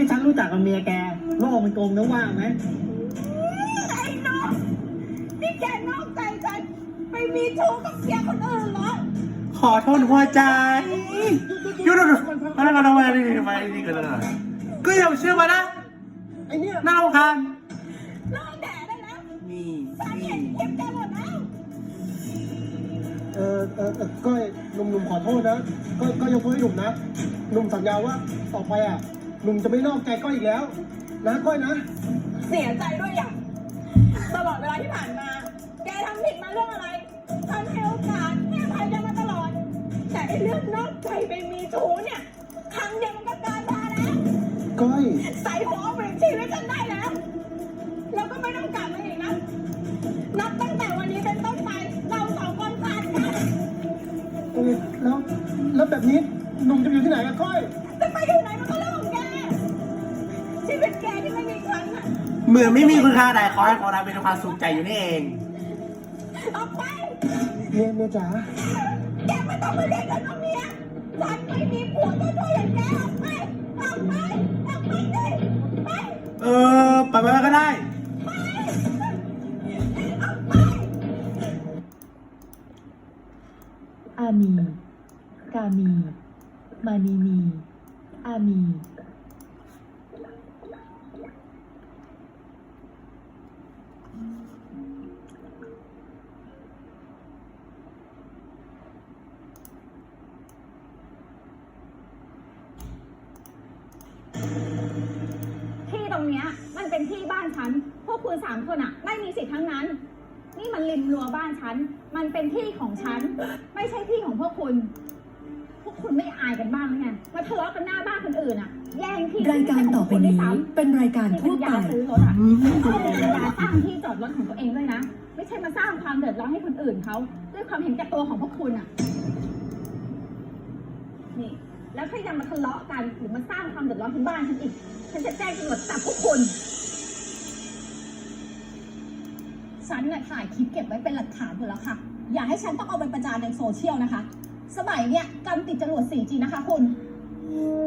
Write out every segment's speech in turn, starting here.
ที่ฉันรู้จักกับเมียแกโลกมันกลมนะว่างไหมไอ้น้องนี่แกนอกใจฉันไปมีชู้กับเสียคนอื่นเหรอขอโทษหัวใจหยุดหยุดหยุดมาแล้วมาแล้วมาแล้วนี่มานี่กันเลยก็อย่าเชื่อมานะไอเนี่ยน่ารำคาญเลิกแดดได้แล้วนี่ฉันนี่เห็นคลิปแกหมดแล้วเออเออเออก้อยหนุ่มหนุ่มขอโทษนะก็ก็ยกโทษให้หนุ่มนะหนุ่มสัญญาว่าต่อไปอะ หนุ่มจะไม่นอกใจก้อยอีกแล้ว นะก้อยนะ เสียใจด้วยอย่าง ตลอดเวลาที่ผ่านมา แกทำผิดมาเรื่องอะไรฉันให้โอกาสให้อภัยแกมาตลอด แต่ไอ้เรื่องนอกใจไปมีชู้เนี่ย ครั้งเดียวมันก็เกินพอแล้ว ก้อย ใส่หัวเอาเปลี่ยนชีวิตฉันได้แล้ว แล้วก็ไม่ต้องกลับมาอีกนะ นับตั้งแต่วันนี้เป็นต้นไป เราสองคนขาดกันเออแล้วแล้วแบบนี้หนุ่มจะอยู่ที่ไหนอะก้อย จะไปอยู่ไหนมันก็เรื่องของ แกชีวิตแกที่ไม่มีฉันอะเหมือนไม่มีคุณค่าใดขอให้ขอรับเป็นความสุขใจอยู่นี่เอง ออกไป เมียเมียจ๋าแกไม่ต้องมาเรียกฉันว่าเมียฉันไม่มีผัวตัวตัวอย่างแกออกไป ออกไป ออกไปดิไป เออไปไปก็ได้ อามี กามี มานีมีอามี ที่ตรงเนี้ยมัน เป็นที่บ้านฉัน พวกคุณสามคนอะไม่มีสิทธิ์ทั้งนั้น นี่มันริมรั้วบ้านฉัน มันเป็นที่ของฉัน ไม่ใช่ที่ของพวกคุณ พวกคุณไม่อายกันบ้างหรือไงมาทะเลาะกันหน้าบ้านคนอื่นอะแย่งที่รายการต่อไปนี้เป็นรายการมีทั่ปัวญไปญาซื้อรถอะต้องมีปัญญาสร้างที่จอดรถของตัวเองด้วยนะ ไม่ใช่มาสร้างความเดือดร้อนให้คนอื่นเขาด้วยความเห็นแก่ตัวของพวกคุณอะนี่แล้วถ้ายังมาทะเลาะกันหรือมาสร้างความเดือดร้อนที่บ้านฉันอีก ฉันจะแจ้งตำรวจจับพวกคุณ ฉันน่ะถ่ายคลิปเก็บไว้เป็นหลักฐานหมดแล้วค่ะ อย่าให้ฉันต้องเอาไปประจานในโซเชียลนะคะ สมัยเนี้ยการติดจรวด 4G นะคะคุณ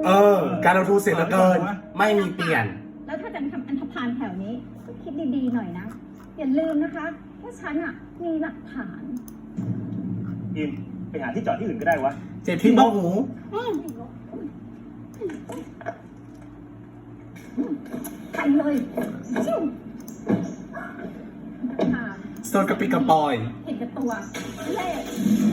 เออ การลงทุนเสร็จแล้วเกิน ไม่มีเปลี่ยน แล้วถ้าจะทำอันธพาลแถวนี้ก็คิดดีๆหน่อยนะ อย่าลืมนะคะว่าฉันอะมีหลักฐาน อิมไปหาที่จอดที่อื่นก็ได้วะ เจ็บที่บ้องหู ไปเลยชิวค่ะ โซนกระปิกระปอย เห็นกับตัวเล่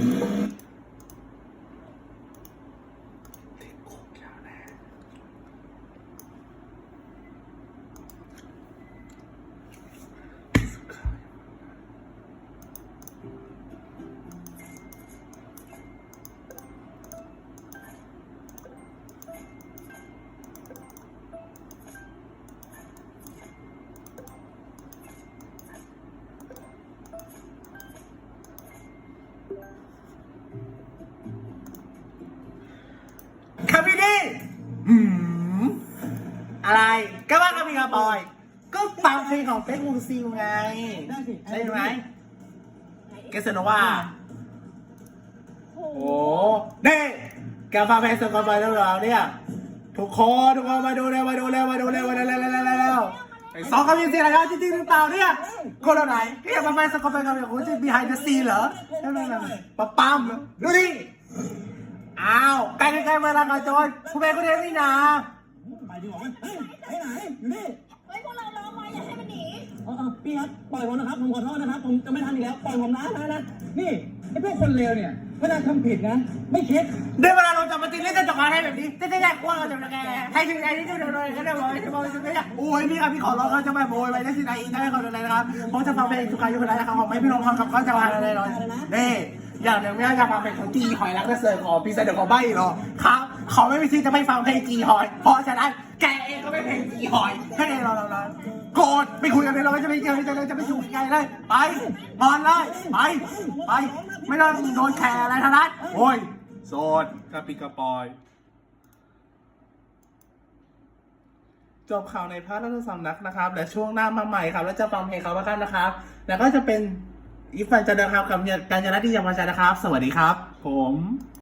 อะไรก็ว่ากระปิกระปอย ก็ฟังเพลงของเป๊กวงซิลไงได้สิได้ไหมเกสโนวาโอ้โหโอ้เด้แกฟังเพลงสกอตไปแล้วเหรอเนี่ยทุกคนทุกคนมาดูเร็วมาดูเร็วมาดูเร็วมาดูเร็วเร็วเร็วเร็วเร็วไอ้สองคำยินเสียงอะไรจริงๆหรือเปล่าเนี่ยคนเราไหนก็อยากมาฟังสกอตไปกับคุณจะ behind the scene เหรอเร็วเร็วเร็วปั๊มปั๊มดูดิอ้าวใกล้ใกล้ๆเวลากันจอยคุณเป๊กก็เรียนนี่นะไป ดีกว่าเฮ้ยไปไหนอยู่นี่เฮ้ยพวกเราล้อมไว้อย่าให้มันหนีเออเออพี่ครับปล่อยผมนะครับผมขอโทษนะครับ ผมจะไม่ทำอีกแล้วปล่อยผมนะนะนะนี่ไอ้พวกคนเลวเนี่ยเวลาทำผิดนะ ไม่คิดได้เวลาเราจะมาตีเล่นจะจบอะไรแบบนี้จะจะแยกกว้างกันจะมาแกให้ถึงใจที่จะเดินเลยก็ได้บอกจะบอกจะไม่โอ้ยพี่ครับพี่ขอร้องเขาจะไม่โวยไปได้สิไหนอีกได้ขอเลยนะครับผมจะฟังเพลงทุกการยุคนั้นนะครับผมไม่พี่น้องฟังกับเขาจะมาอะไรเลยนี่อย่างหนึ่งไม่อยากฟังเพลงของจีหอยรักและเสิร์ฟของพี่เสด็จของใบหรอครับ เขาไม่มีที่จะไม่ฟังเพลงจีหอย เพราะฉะนั้นแกเองก็ไม่เพลงจีหอยแค่นี้เราเราเราโกรธไม่คุยกันเลยเราไม่จะไม่เจอจะจะไม่อยู่ไกลเลยไปนอนเลยไปไปไม่ต้องโดนแคร์อะไรทั้งนั้นโอ้ยโสดกระปิกระปอยจบข่าวในพาร์ทรัฐสำนักนะครับ และช่วงหน้ามาใหม่ครับ แล้วจะฟังเพลงเขาแล้วกันนะครับ แล้วก็จะเป็นอีฟันจะเดินครับกับการยานาที่ยามาชานะครับ สวัสดีครับ ผม